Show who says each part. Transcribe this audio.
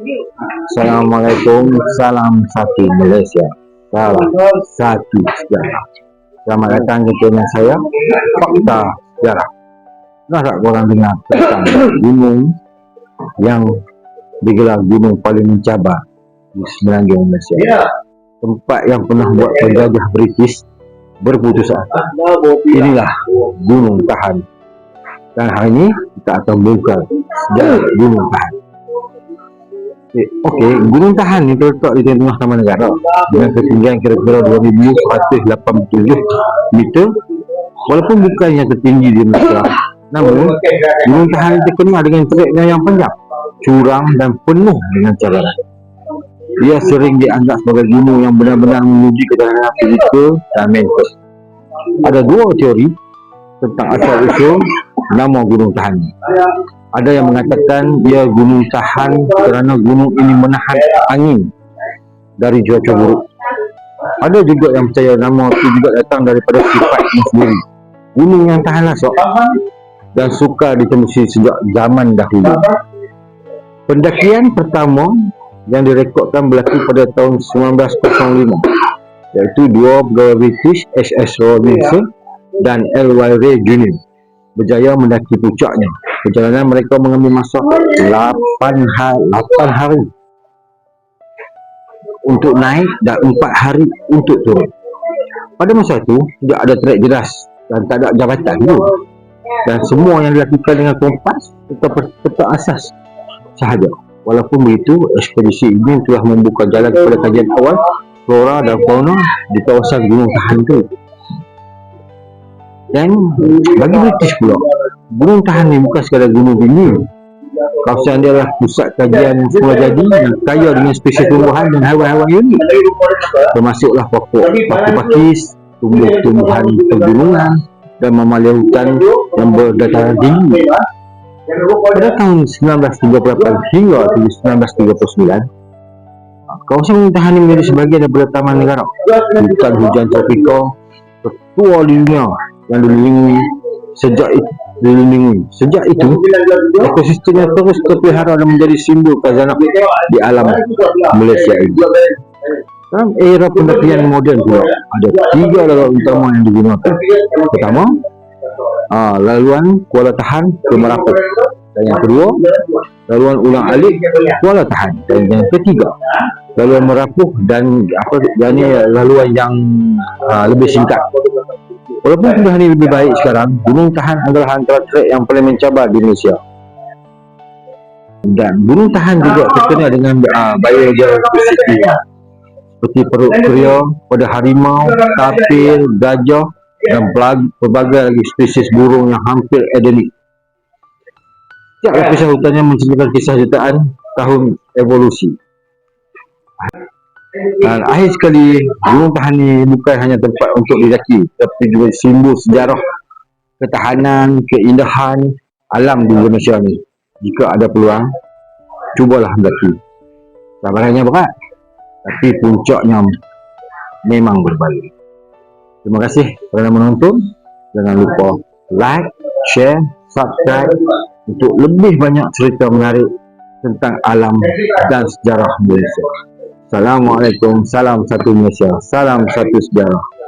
Speaker 1: Assalamualaikum, salam satu Malaysia, salam satu sejarah. Selamat datang ke channel saya, Fakta Sejarah. Pernah tak korang dengar tentang gunung yang digelar gunung paling mencabar di semenanjung Malaysia? Tempat yang pernah buat penjajah British berputus asa. Inilah Gunung Tahan. Dan hari ini kita akan buka sejarah Gunung Tahan. Eh, Okey, Gunung Tahan ni terletak di tengah Taman Negara dengan ketinggian kira-kira 2187 meter. Walaupun bukan yang tertinggi di Malaysia, namun Gunung Tahan ini terkenal dengan treknya yang panjang, curam dan penuh dengan cabaran. Ia sering dianggap sebagai gunung yang benar-benar menguji ketahanan fizikal dan mental. Ada dua teori tentang asal usul nama gunung tahan ini. Ada yang mengatakan dia gunung tahan kerana gunung ini menahan angin dari cuaca buruk. Ada juga yang percaya nama itu juga datang daripada sifatnya sendiri. Gunung yang tahan lasok dan suka ditembusi sejak zaman dahulu. Pendakian pertama yang direkodkan berlaku pada tahun 1905 iaitu dua pegawai British SS Robinson dan L.Y. Ray Jr. berjaya mendaki puncaknya. Perjalanan mereka mengambil masa 8 hari, 8 hari untuk naik dan 4 hari untuk turun. Pada masa itu, tidak ada trek jelas dan tak ada jabatan pun. Dan semua yang dilakukan dengan kompas atau peta asas sahaja. Walaupun begitu, ekspedisi ini telah membuka jalan kepada kajian awal flora dan fauna di kawasan Gunung Tahan itu. Dan bagi British pula, Gunung Tahan ni bukan sekadar gunung tinggi. Kawasan dia adalah pusat kajian semula jadi yang kaya dengan spesies tumbuhan dan haiwan-haiwan unik. Termasuklah pokok pakis-pakis, tumbuh-tumbuhan pegunungan dan mamalia hutan yang berdataran tinggi. Pada tahun 1938 hingga 1939, kawasan Gunung Tahan ini menjadi sebahagian daripada Taman Negara. Hutan hujan tropika tertua di dunia yang dilindungi sejak itu dilindungi. Sejak itu, ekosistemnya terus terpelihara dan menjadi simbol khazanah di alam Malaysia ini. Dalam era pendakian moden pula, ada tiga laluan utama yang digunakan. Pertama, aa, laluan Kuala Tahan ke Merapu. Dan yang kedua, laluan Ulang Alik Kuala Tahan. Dan yang ketiga, laluan Merapu dan apa dan laluan yang aa, lebih singkat. Walaupun sudah ini lebih baik sekarang, Gunung Tahan adalah antara trek yang paling mencabar di Malaysia. Dan Gunung Tahan juga terkenal dengan uh, biodiversity seperti perut kria pada harimau, tapir, gajah dan pelbagai lagi spesies burung yang hampir endemik. Setiap lapisan hutannya menceritakan kisah jutaan tahun evolusi. Dan akhir sekali, Gunung Tahan ini bukan hanya tempat untuk didaki, tapi juga simbol sejarah ketahanan, keindahan alam di Indonesia ini. Jika ada peluang, cubalah mendaki. Sabarannya berat, tapi puncaknya memang berbalik. Terima kasih kerana menonton. Jangan lupa like, share, subscribe untuk lebih banyak cerita menarik tentang alam dan sejarah Malaysia. Assalamualaikum, salam satu Malaysia, salam satu sejarah.